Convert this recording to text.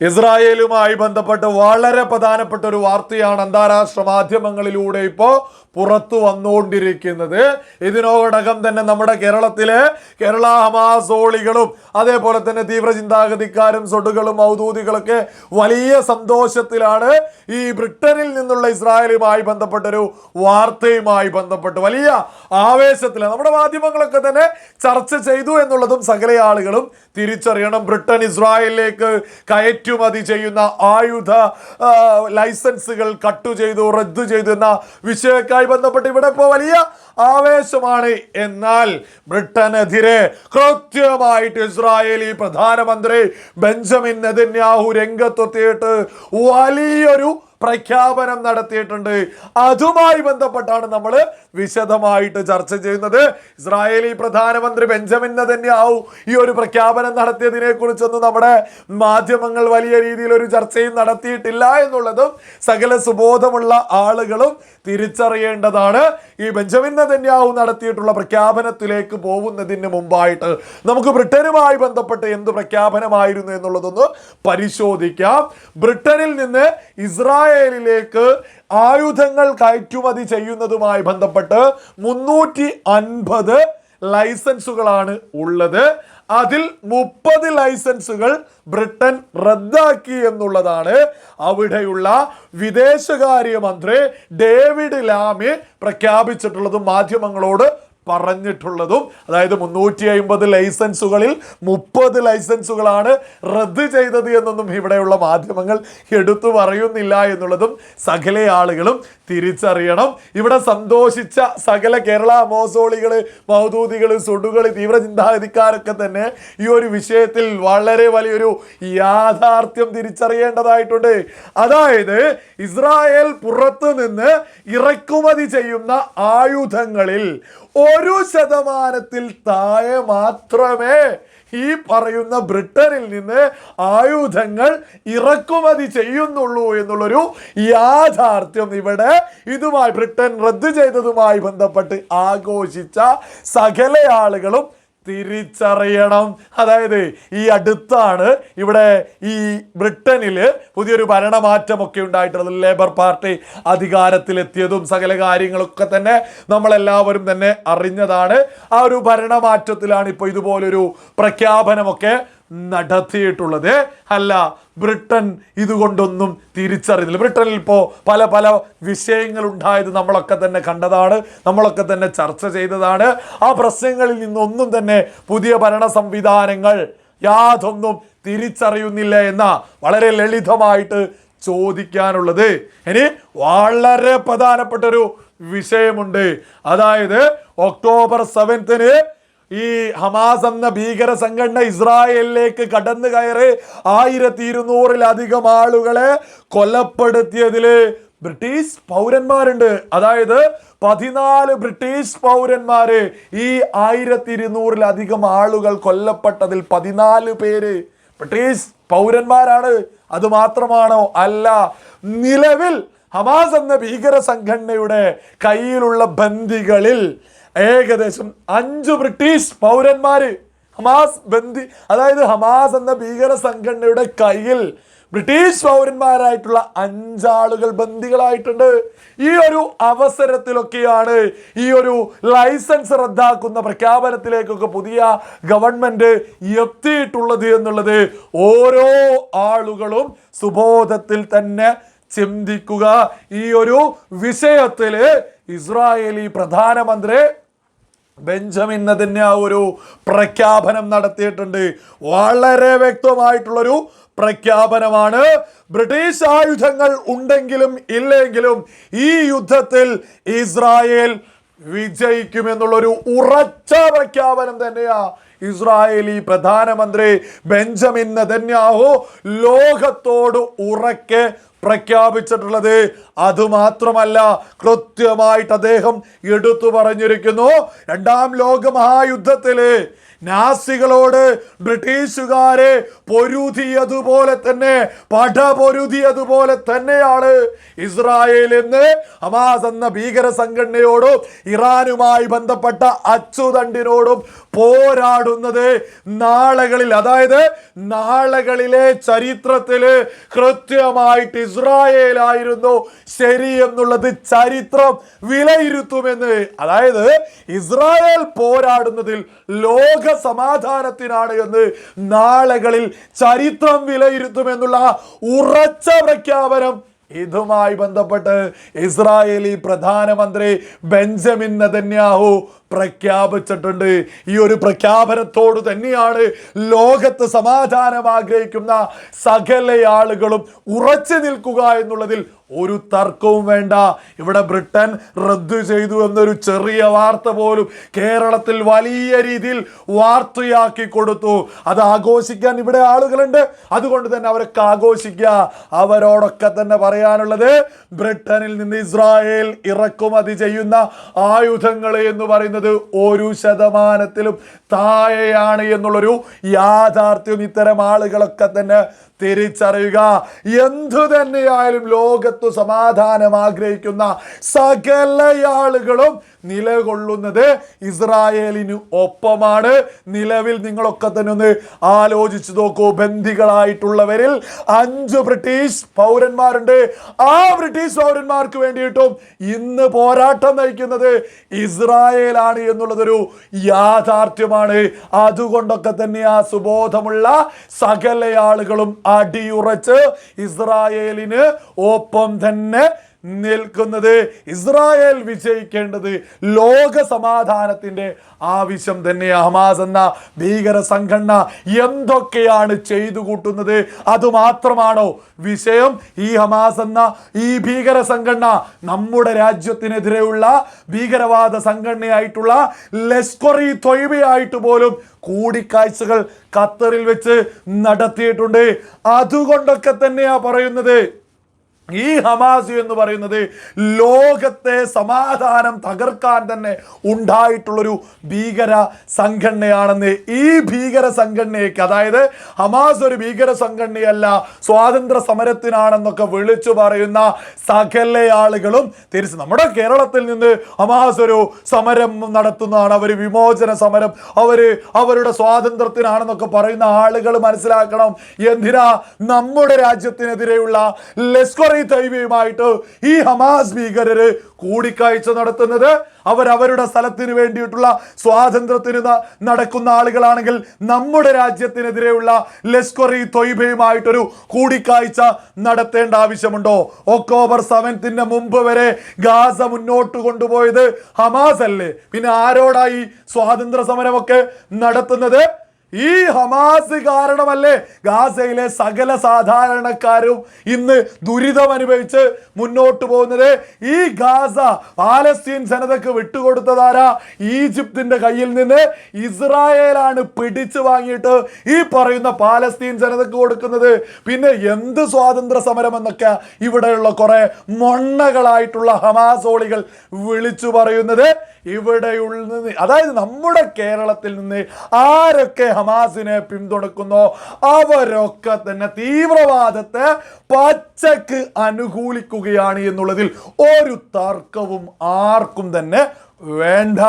ഇസ്രായേലുമായി ബന്ധപ്പെട്ട് വളരെ പ്രധാനപ്പെട്ട ഒരു വാർത്തയാണ് അന്താരാഷ്ട്ര മാധ്യമങ്ങളിലൂടെ ഇപ്പോൾ പുറത്തു വന്നുകൊണ്ടിരിക്കുന്നത്. ഇതിനോടകം തന്നെ നമ്മുടെ കേരളത്തിലെ കേരള ഹമാസോളികളും അതേപോലെ തന്നെ തീവ്ര ചിന്താഗതിക്കാരും സൊടുകളും ഔദൂതികളൊക്കെ വലിയ സന്തോഷത്തിലാണ് ഈ ബ്രിട്ടനിൽ നിന്നുള്ള ഇസ്രായേലുമായി ബന്ധപ്പെട്ടൊരു വാർത്തയുമായി ബന്ധപ്പെട്ട് വലിയ ആവേശത്തിലാണ്. നമ്മുടെ മാധ്യമങ്ങളൊക്കെ തന്നെ ചർച്ച ചെയ്തു എന്നുള്ളതും സകല ആളുകളും തിരിച്ചറിയണം. ബ്രിട്ടൻ ഇസ്രായേലിലേക്ക് കയറ്റുമതി ചെയ്യുന്ന ആയുധ ലൈസൻസുകൾ കട്ടു ചെയ്തു റദ്ദു ചെയ്തു എന്ന വിഷയക്കായി ബന്ധപ്പെട്ട് ഇവിടെ ഇപ്പോൾ വലിയ ആവേശമാണ്. എന്നാൽ ബ്രിട്ടനെതിരെ കൃത്യമായിട്ട് ഇസ്രായേലി പ്രധാനമന്ത്രി ബെഞ്ചമിൻ നെതന്യാഹു രംഗത്തെത്തിയിട്ട് വലിയൊരു പ്രഖ്യാപനം നടത്തിയിട്ടുണ്ട്. അതുമായി ബന്ധപ്പെട്ടാണ് നമ്മൾ വിശദമായിട്ട് ചർച്ച ചെയ്യുന്നത്. ഇസ്രായേലി പ്രധാനമന്ത്രി ബെഞ്ചമിൻ നെതന്യാഹു ഈ ഒരു പ്രഖ്യാപനം നടത്തിയതിനെ കുറിച്ചൊന്നും നമ്മുടെ മാധ്യമങ്ങൾ വലിയ രീതിയിൽ ഒരു ചർച്ചയും നടത്തിയിട്ടില്ല എന്നുള്ളതും സകല സുബോധമുള്ള ആളുകളും തിരിച്ചറിയേണ്ടതാണ്. ഈ ബെഞ്ചമിൻ നെതന്യാഹു നടത്തിയിട്ടുള്ള പ്രഖ്യാപനത്തിലേക്ക് പോകുന്നതിന് മുമ്പായിട്ട് നമുക്ക് ബ്രിട്ടനുമായി ബന്ധപ്പെട്ട് എന്ത് പ്രഖ്യാപനമായിരുന്നു എന്നുള്ളതൊന്ന് പരിശോധിക്കാം. ബ്രിട്ടനിൽ നിന്ന് ഇസ്രായേലിലേക്ക് ആയുധങ്ങൾ കയറ്റുമതി ചെയ്യുന്നതുമായി ബന്ധപ്പെട്ട് മുന്നൂറ്റി അൻപത് ലൈസൻസുകളാണ് ഉള്ളത്. അതിൽ മുപ്പത് ലൈസൻസുകൾ ബ്രിട്ടൻ റദ്ദാക്കി എന്നുള്ളതാണ്. അവിടെയുള്ള വിദേശകാര്യമന്ത്രി ഡേവിഡ് ലാമി പ്രഖ്യാപിച്ചിട്ടുള്ളതും മാധ്യമങ്ങളോട് പറഞ്ഞിട്ടുള്ളതും അതായത് മുന്നൂറ്റി അമ്പത് ലൈസൻസുകളിൽ മുപ്പത് ലൈസൻസുകളാണ് റദ്ദ് ചെയ്തത് എന്നൊന്നും ഇവിടെയുള്ള മാധ്യമങ്ങൾ എടുത്തു പറയുന്നില്ല എന്നുള്ളതും സകല ആളുകളും തിരിച്ചറിയണം. ഇവിടെ സന്തോഷിച്ച സകല കേരള മോസോളികൾ മൗദൂതികൾ സുടുകൾ തീവ്ര ചിന്താഗതിക്കാരൊക്കെ തന്നെ ഈ ഒരു വിഷയത്തിൽ വളരെ വലിയൊരു യാഥാർത്ഥ്യം തിരിച്ചറിയേണ്ടതായിട്ടുണ്ട്. അതായത് ഇസ്രായേൽ പുറത്തു നിന്ന് ഇറക്കുമതി ചെയ്യുന്ന ആയുധങ്ങളിൽ ഒരു ശതമാനത്തിൽ താഴെ മാത്രമേ ഈ പറയുന്ന ബ്രിട്ടനിൽ നിന്ന് ആയുധങ്ങൾ ഇറക്കുമതി ചെയ്യുന്നുള്ളൂ എന്നുള്ളൊരു യാഥാർത്ഥ്യം ഇവിടെ ഇതുമായി ബ്രിട്ടൻ റദ്ദു ചെയ്തതുമായി ബന്ധപ്പെട്ട് ആഘോഷിച്ച സകല ആളുകളും തിരിച്ചറിയണം. അതായത് ഈ അടുത്താണ് ഇവിടെ ഈ ബ്രിട്ടനിൽ പുതിയൊരു ഭരണമാറ്റമൊക്കെ ഉണ്ടായിട്ടുള്ളത്. ലേബർ പാർട്ടി അധികാരത്തിലെത്തിയതും സകല കാര്യങ്ങളൊക്കെ തന്നെ നമ്മളെല്ലാവരും തന്നെ അറിഞ്ഞതാണ്. ആ ഒരു ഭരണമാറ്റത്തിലാണ് ഇപ്പോൾ ഇതുപോലൊരു പ്രഖ്യാപനമൊക്കെ നടത്തിയിട്ടുള്ളത്. അല്ല ബ്രിട്ടൻ ഇതുകൊണ്ടൊന്നും തിരിച്ചറിയുന്നില്ല. ബ്രിട്ടനിൽ ഇപ്പോൾ പല പല വിഷയങ്ങൾ ഉണ്ടായത് നമ്മളൊക്കെ തന്നെ കണ്ടതാണ് നമ്മളൊക്കെ തന്നെ ചർച്ച ചെയ്തതാണ്. ആ പ്രശ്നങ്ങളിൽ നിന്നൊന്നും തന്നെ പുതിയ ഭരണ സംവിധാനങ്ങൾ യാതൊന്നും തിരിച്ചറിയുന്നില്ല എന്ന വളരെ ലളിതമായിട്ട് ചോദിക്കാനുള്ളത്. ഇനി വളരെ പ്രധാനപ്പെട്ട ഒരു വിഷയമുണ്ട്. അതായത് ഒക്ടോബർ സെവൻത്തിന് ഈ ഹമാസ് എന്ന ഭീകര സംഘടന ഇസ്രായേലിലേക്ക് കടന്നു കയറി ആയിരത്തി ഇരുന്നൂറിലധികം ആളുകളെ കൊലപ്പെടുത്തിയതിൽ ബ്രിട്ടീഷ് പൗരന്മാരുണ്ട്. അതായത് പതിനാല് ബ്രിട്ടീഷ് പൗരന്മാര് ഈ ആയിരത്തി ഇരുന്നൂറിലധികം ആളുകൾ കൊല്ലപ്പെട്ടതിൽ പതിനാല് പേര് ബ്രിട്ടീഷ് പൗരന്മാരാണ്. അത് മാത്രമാണോ? അല്ല നിലവിൽ ഹമാസ് എന്ന ഭീകര സംഘടനയുടെ കയ്യിലുള്ള ബന്ദികളിൽ ഏകദേശം അഞ്ച് ബ്രിട്ടീഷ് പൗരന്മാര് ഹമാസ് ബന്ധി അതായത് ഹമാസ് എന്ന ഭീകര സംഘടനയുടെ കയ്യിൽ ബ്രിട്ടീഷ് പൗരന്മാരായിട്ടുള്ള അഞ്ചാളുകൾ ബന്ദികളായിട്ടുണ്ട്. ഈ ഒരു അവസരത്തിലൊക്കെയാണ് ഈ ഒരു ലൈസൻസ് റദ്ദാക്കുന്ന പ്രഖ്യാപനത്തിലേക്കൊക്കെ പുതിയ ഗവൺമെന്റ് എത്തിയിട്ടുള്ളത് എന്നുള്ളത് ഓരോ ആളുകളും സുബോധത്തിൽ തന്നെ ചിന്തിക്കുക. ഈ ഒരു വിഷയത്തിൽ ഇസ്രായേലി പ്രധാനമന്ത്രി ബെഞ്ചമിൻ നെതന്യാഹു ഒരു പ്രഖ്യാപനം നടത്തിയിട്ടുണ്ട്. വളരെ വ്യക്തമായിട്ടുള്ളൊരു പ്രഖ്യാപനമാണ്. ബ്രിട്ടീഷ് ആയുധങ്ങൾ ഉണ്ടെങ്കിലും ഇല്ലെങ്കിലും ഈ യുദ്ധത്തിൽ ഇസ്രായേൽ വിജയിക്കുമെന്നുള്ളൊരു ഉറച്ച പ്രഖ്യാപനം തന്നെയാ ഇസ്രായേലി പ്രധാനമന്ത്രി ബെഞ്ചമിൻ നെതന്യാഹു ലോകത്തോട് ഉറക്കെ പ്രഖ്യാപിച്ചിട്ടുള്ളത്. അതുമാത്രമല്ല കൃത്യമായിട്ട് അദ്ദേഹം എടുത്തു പറഞ്ഞിരിക്കുന്നു. രണ്ടാം ലോക മഹായുദ്ധത്തിൽ നാസികളോട് ബ്രിട്ടീഷുകാരെ പൊരുതിയതുപോലെ തന്നെ പട പൊരുതിയതുപോലെ തന്നെയാണ് ഇസ്രായേൽ എന്ന് ഹമാസ് എന്ന ഭീകര സംഘടനയോടും ഇറാനുമായി ബന്ധപ്പെട്ട അച്ചുതണ്ടിനോടും പോരാടുന്നത് നാളകളിൽ. അതായത് നാളകളിലെ ചരിത്രത്തിൽ കൃത്യമായിട്ട് ഇസ്രായേലായിരുന്നു ശരി എന്നുള്ളത് ചരിത്രം വിലയിരുത്തുമെന്ന്. അതായത് ഇസ്രായേൽ പോരാടുന്നതിൽ ലോക സമാധാനത്തിനാണ് എന്ന് നാളുകളിൽ ചരിത്രം വിലയിരുത്തുമെന്നുള്ള ഉറച്ച പ്രഖ്യാപനം ഇതുമായി ബന്ധപ്പെട്ട് ഇസ്രായേലി പ്രധാനമന്ത്രി ബെഞ്ചമിൻ നെതന്യാഹു പ്രഖ്യാപിച്ചിട്ടുണ്ട്. ഈ ഒരു പ്രഖ്യാപനത്തോട് തന്നെയാണ് ലോകത്ത് സമാധാനം ആഗ്രഹിക്കുന്ന സകല ആളുകളും ഉറച്ചു നിൽക്കുക എന്നുള്ളതിൽ ഒരു തർക്കവും വേണ്ട. ഇവിടെ ബ്രിട്ടൻ റദ്ദു ചെയ്തു എന്നൊരു ചെറിയ വാർത്ത പോലും കേരളത്തിൽ വലിയ രീതിയിൽ വാർത്തയാക്കി കൊടുത്തു. അത് ആഘോഷിക്കാൻ ഇവിടെ ആളുകളുണ്ട്. അതുകൊണ്ട് തന്നെ അവരൊക്കെ ആഘോഷിക്കുക. അവരോടൊക്കെ തന്നെ പറയാനുള്ളത് ബ്രിട്ടനിൽ നിന്ന് ഇസ്രായേൽ ഇറക്കുമതി ചെയ്യുന്ന ആയുധങ്ങൾ എന്ന് പറയുന്നത് ഒരു ശതമാനത്തിലും താഴെയാണ് എന്നുള്ളൊരു യാഥാർത്ഥ്യം ഇത്തരം ആളുകളൊക്കെ തന്നെ തിരിച്ചറിയുക. എന്തു തന്നെയായാലും ലോകത്തു സമാധാനം ആഗ്രഹിക്കുന്ന സകല ആളുകളും നിലകൊള്ളുന്നത് ഇസ്രായേലിന് ഒപ്പമാണ്. നിലവിൽ നിങ്ങളൊക്കെ തന്നെ ഒന്ന് ആലോചിച്ചു നോക്കൂ. ബന്ധികളായിട്ടുള്ളവരിൽ അഞ്ച് ബ്രിട്ടീഷ് പൗരന്മാരുണ്ട്. ആ ബ്രിട്ടീഷ് പൗരന്മാർക്ക് വേണ്ടിയിട്ടും ഇന്ന് പോരാട്ടം നയിക്കുന്നത് ഇസ്രായേലാണ് എന്നുള്ളതൊരു യാഥാർത്ഥ്യമാണ്. അതുകൊണ്ടൊക്കെ തന്നെ ആ സുബോധമുള്ള സകല ആളുകളും അടിയുറച്ച് ഇസ്രായേലിന് ഒപ്പം തന്നെ നിൽക്കുന്നത്. ഇസ്രായേൽ വിജയിക്കേണ്ടത് ലോക സമാധാനത്തിന്റെ ആവശ്യം തന്നെ ഹമാസ് എന്ന ഭീകര സംഘടന എന്തൊക്കെയാണ് ചെയ്തു കൂട്ടുന്നത്? അതുമാത്രമാണോ വിഷയം? ഈ ഹമാസ് എന്ന ഈ ഭീകര സംഘടന നമ്മുടെ രാജ്യത്തിനെതിരെയുള്ള ഭീകരവാദ സംഘടനയായിട്ടുള്ള ലഷ്കറി തൊയ്ബയായിട്ട് പോലും കൂടിക്കാഴ്ചകൾ ഖത്തറിൽ വെച്ച് നടത്തിയിട്ടുണ്ട്. അതുകൊണ്ടൊക്കെ തന്നെയാ പറയുന്നത്. ഈ ഹമാസ് എന്ന് പറയുന്നത് ലോകത്തെ സമാധാനം തകർക്കാൻ തന്നെ ഉണ്ടായിട്ടുള്ളൊരു ഭീകര സംഘടനയാണെന്ന് ഈ ഭീകര സംഘടനയ്ക്ക് അതായത് ഹമാസ് ഒരു ഭീകര സംഘടനയല്ല സ്വാതന്ത്ര്യ സമരത്തിനാണെന്നൊക്കെ വിളിച്ചു പറയുന്ന സകല ആളുകളും തിരിച്ച് നമ്മുടെ കേരളത്തിൽ നിന്ന് ഹമാസ് ഒരു സമരം നടത്തുന്നതാണ്. അവർ വിമോചന സമരം അവർ അവരുടെ സ്വാതന്ത്ര്യത്തിനാണെന്നൊക്കെ പറയുന്ന ആളുകൾ മനസ്സിലാക്കണം. എന്തിനാ? നമ്മുടെ രാജ്യത്തിനെതിരെയുള്ള ലഷ്കർ തൈബയുമായിട്ട് ഈ ഹമാസ് ഭീകരര് കൂടിക്കാഴ്ച നടത്തുന്നത് അവരവരുടെ സ്ഥലത്തിന് വേണ്ടിയിട്ടുള്ള സ്വാതന്ത്ര്യത്തിന് നടക്കുന്ന ആളുകളാണെങ്കിൽ നമ്മുടെ രാജ്യത്തിനെതിരെയുള്ള ലഷ്കർ തൊയ്ബയുമായിട്ടൊരു കൂടിക്കാഴ്ച നടത്തേണ്ട ആവശ്യമുണ്ടോ? ഒക്ടോബർ സെവൻത്തിന് മുമ്പ് വരെ ഗാസ മുന്നോട്ട് കൊണ്ടുപോയത് ഹമാസ് അല്ലേ? പിന്നെ ആരോടായി സ്വാതന്ത്ര്യ സമരമൊക്കെ നടത്തുന്നത്? ഈ ഹമാസ് കാരണമല്ലേ ഗാസയിലെ സകല സാധാരണക്കാരും ഇന്ന് ദുരിതം അനുഭവിച്ച് മുന്നോട്ട് പോകുന്നത്? ഈ ഗാസ പാലസ്തീൻ ജനതക്ക് വിട്ടുകൊടുത്തതാരാ? ഈജിപ്തിന്റെ കയ്യിൽ നിന്ന് ഇസ്രായേലാണ് പിടിച്ചു വാങ്ങിയിട്ട് ഈ പറയുന്ന പാലസ്തീൻ ജനതക്ക് കൊടുക്കുന്നത്. പിന്നെ എന്ത് സ്വാതന്ത്ര്യ സമരം എന്നൊക്കെ ഇവിടെയുള്ള കുറെ മൊണ്ണകളായിട്ടുള്ള ഹമാസോളികൾ വിളിച്ചു പറയുന്നത് ഇവിടെയുള്ള അതായത് നമ്മുടെ കേരളത്തിൽ നിന്ന് ആരൊക്കെ ഹമാസിനെ പിന്തുണക്കുന്നു. അവരൊക്കെ തന്നെ തീവ്രവാദത്തെ പച്ചക്ക് അനുകൂലിക്കുകയാണ് എന്നുള്ളതിൽ ഒരു തർക്കവും ആർക്കും തന്നെ വേണ്ട.